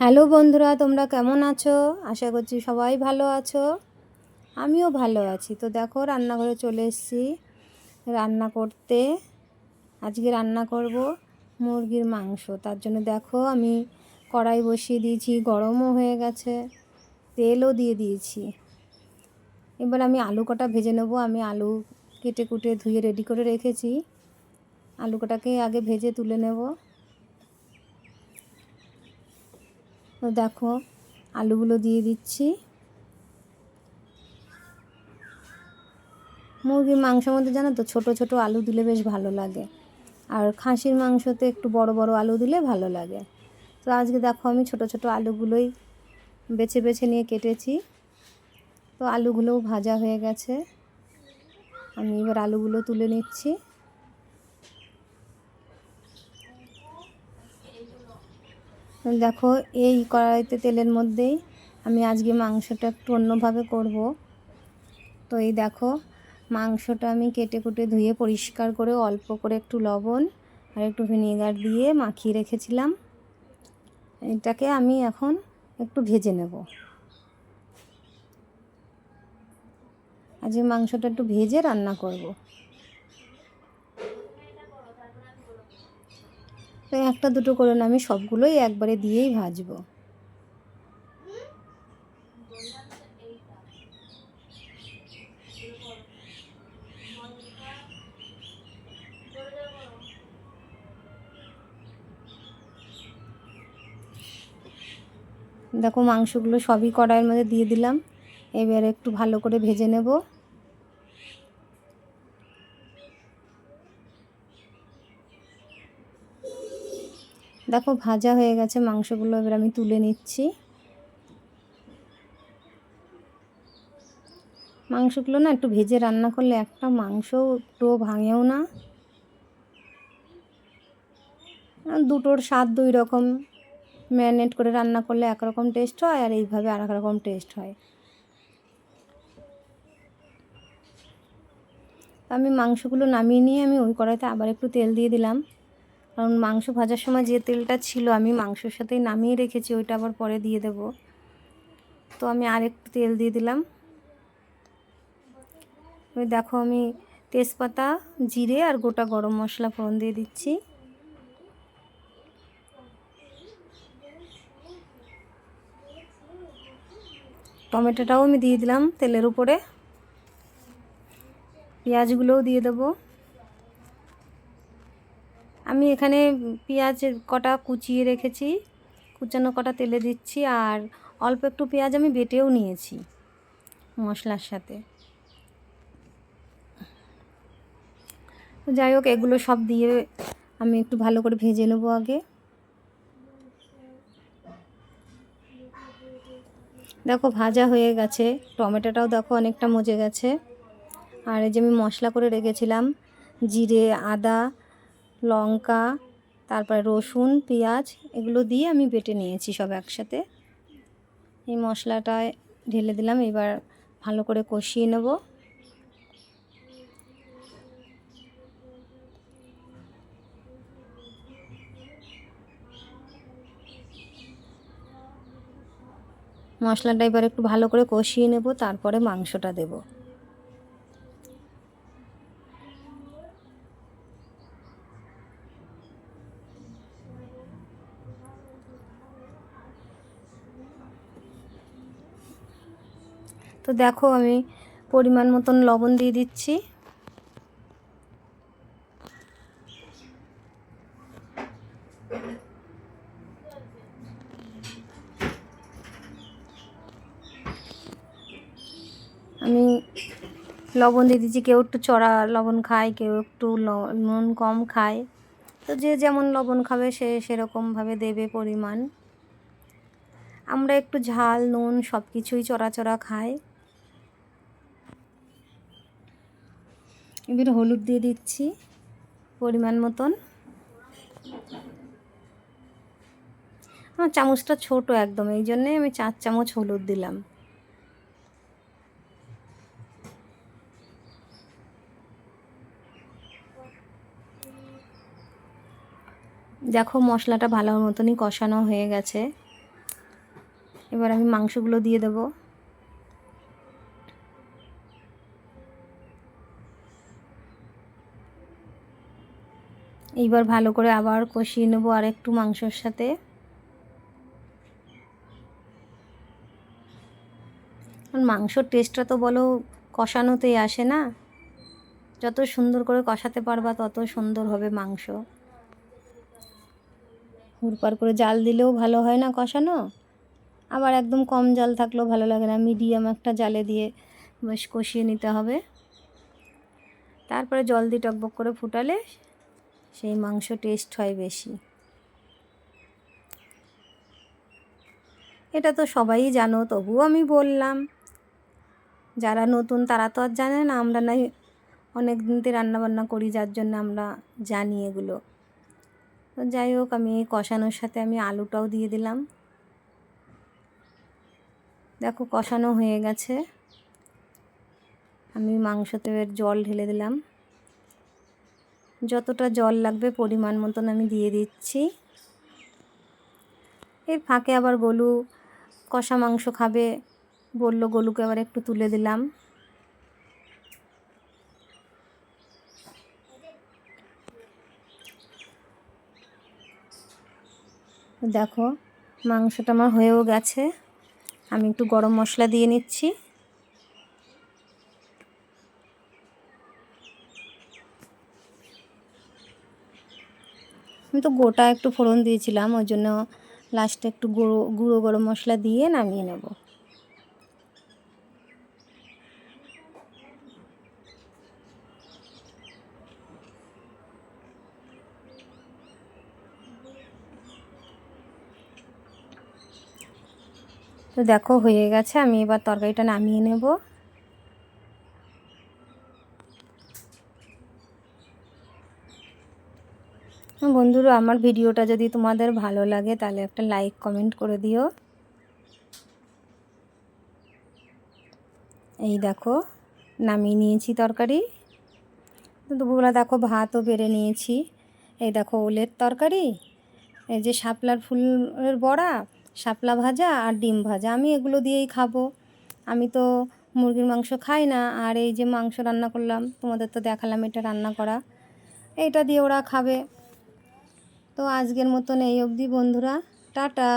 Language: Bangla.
হ্যালো বন্ধুরা, তোমরা কেমন আছো? আশা করছি সবাই ভালো আছো। আমিও ভালো আছি। তো দেখো, রান্নাঘরে চলে এসেছি রান্না করতে। আজকে রান্না করব মুরগির মাংস। তার জন্য দেখো, আমি কড়াই বসিয়ে দিয়েছি, গরমও হয়ে গেছে, তেলও দিয়ে দিয়েছি। এবার আমি আলু কটা ভেজে নেব। আমি আলু কেটে কুটে ধুয়ে রেডি করে রেখেছি। আলু কটাকে আগে ভেজে তুলে নেব। তো দেখো, আলুগুলো দিয়ে দিচ্ছি। মুরগির মাংসের মধ্যে জানো তো, ছোটো ছোটো আলু দিলে বেশ ভালো লাগে। আর খাসির মাংসতে একটু বড় বড় আলু দিলে ভালো লাগে। তো আজকে দেখো, আমি ছোটো ছোটো আলুগুলোই বেছে বেছে নিয়ে কেটেছি। তো আলুগুলোও ভাজা হয়ে গেছে। আমি এবার আলুগুলো তুলে নিচ্ছি। দেখো, এই কড়াইতে তেলের মধ্যেই আমি আজকে মাংসটা একটু অন্যভাবে করব। তো এই দেখো, মাংসটা আমি কেটে কুটে ধুয়ে পরিষ্কার করে অল্প করে একটু লবণ আর একটু ভিনেগার দিয়ে মাখিয়ে রেখেছিলাম। এটাকে আমি এখন একটু ভেজে নেব। আজকে মাংসটা একটু ভেজে রান্না করব। তো একটা দুটো করে না, আমি সবগুলোই একবারে দিয়েই ভাজবো। দেখো মাংসগুলো সবই কড়াইয়ের মধ্যে দিয়ে দিলাম। এবার একটু ভালো করে ভেজে নেব। দেখো, ভাজা হয়ে গেছে মাংসগুলো, এবার আমি তুলে নিচ্ছি। মাংসগুলো না একটু ভেজে রান্না করলে একটা মাংস একটু ভাঙেও না। দুটোর স্বাদ দুই রকম। ম্যারিনেট করে রান্না করলে একরকম টেস্ট হয় আর এইভাবে আর রকম টেস্ট হয়। আমি মাংসগুলো নামিয়ে নিয়ে আমি ওই কড়াইতে আবার একটু তেল দিয়ে দিলাম। কারণ মাংস ভাজার সময় যে তেলটা ছিল আমি মাংসর সাথেই নামিয়ে রেখেছি, ওইটা আবার পরে দিয়ে দেব। তো আমি আরেকটু তেল দিয়ে দিলাম। এবার দেখো আমি তেজপাতা, জিরে আর গোটা গরম মশলা ফোড়ন দিয়ে দিচ্ছি। টমেটোটাও আমি দিয়ে দিলাম তেলের উপরে। পেঁয়াজগুলোও দিয়ে দেবো। আমি এখানে পেঁয়াজ কটা কুচিয়ে রেখেছি, কুচানো কটা তেলে দিচ্ছি আর অল্প একটু পেঁয়াজ আমি বেটেও নিয়েছি মশলার সাথে। যাই হোক, এগুলো সব দিয়ে আমি একটু ভালো করে ভেজে নেব আগে। দেখো, ভাজা হয়ে গেছে। টমেটোটাও দেখো অনেকটা মজে গেছে। আর এই যে আমি মশলা করে রেখেছিলাম, জিরে, আদা লঙ্কা, তারপরে রসুন, পেঁয়াজ, এগুলো দিয়ে আমি বেটে নিয়েছি সব একসাথে। এই মশলাটা ঢেলে দিলাম, এবার ভালো করে কষিয়ে নেব। মশলাটা এবার একটু ভালো করে কষিয়ে নেব, তারপরে মাংসটা দেবো। তো দেখো আমি পরিমাণ মতন লবণ দিয়ে দিচ্ছি। আমি লবণ দিয়ে দিচ্ছি, কেউ একটু চড়া লবণ খায়, কেউ একটু নুন কম খায়। তো যে যেমন লবণ খাবে সে সেরকমভাবে দেবে পরিমাণ। আমরা একটু ঝাল, নুন সব কিছুই চড়া চড়া খাই। এবার হলুদ দিয়ে দিচ্ছি পরিমাণ মতন। আমার চামচটা ছোট একদম, এই জন্যে আমি চার চামচ হলুদ দিলাম। দেখো মশলাটা ভালো মতনই কষানো হয়ে গেছে। এবার আমি মাংসগুলো দিয়ে দেবো। এইবার ভালো করে আবার কষিয়ে নেব আর একটু মাংসর সাথে। মাংসর টেস্টটা তো বলো কষানোতেই আসে না? যত সুন্দর করে কষাতে পারবা তত সুন্দর হবে মাংস। হুড়পার করে জাল দিলেও ভালো হয় না কষানো? আবার একদম কম জাল থাকলেও ভালো লাগে না, মিডিয়াম একটা জালে দিয়ে বেশ কষিয়ে নিতে হবে। তারপরে জল দিয়ে টকবক করে ফুটালে সেই মাংস টেস্ট হয় বেশি। এটা তো সবাই জানো, তবুও আমি বললাম। যারা নতুন তারা তো আর জানে না, আমরা নাই অনেক দিনতে রান্নাবান্না করি, যার জন্য আমরা জানি এগুলো। তো যাই হোক, আমি এই কষানোর সাথে আমি আলুটাও দিয়ে দিলাম। দেখো, কষানো হয়ে গেছে। আমি মাংসতে জল ঢেলে দিলাম। যতটা জল লাগবে পরিমাণ মতন আমি দিয়ে দিচ্ছি। এর ফাঁকে আবার গলু কষা মাংস খাবে বলল, গলুকে আবার একটু তুলে দিলাম। দেখো, মাংসটা আমার হয়েও গেছে। আমি একটু গরম মশলা দিয়ে নিচ্ছি। আমি তো গোটা একটু ফোড়ন দিয়েছিলাম, ওই জন্য লাস্টে একটু গুঁড়ো গুঁড়ো গরম মশলা দিয়ে নামিয়ে নেব। তো দেখো হয়ে গেছে, আমি এবার তরকারিটা নামিয়ে নেব। বন্ধুরা, আমার ভিডিওটা যদি তোমাদের ভালো লাগে, তাহলে একটা লাইক কমেন্ট করে দিও। এই দেখো, নামিয়ে নিয়েছি তরকারি। দুপুরবেলা দেখো ভাতও বেড়ে নিয়েছি। এই দেখো ওলের তরকারি, এই যে শাপলার ফুলের বড়া, শাপলা ভাজা আর ডিম ভাজা। আমি এগুলো দিয়েই খাব। আমি তো মুরগির মাংস খাই না, আর এই যে মাংস রান্না করলাম, তোমাদের তো দেখালাম এটা রান্না করা। এইটা দিয়ে ওরা খাবে। তো আজকের মতন এই অবধি বন্ধুরা টাটা।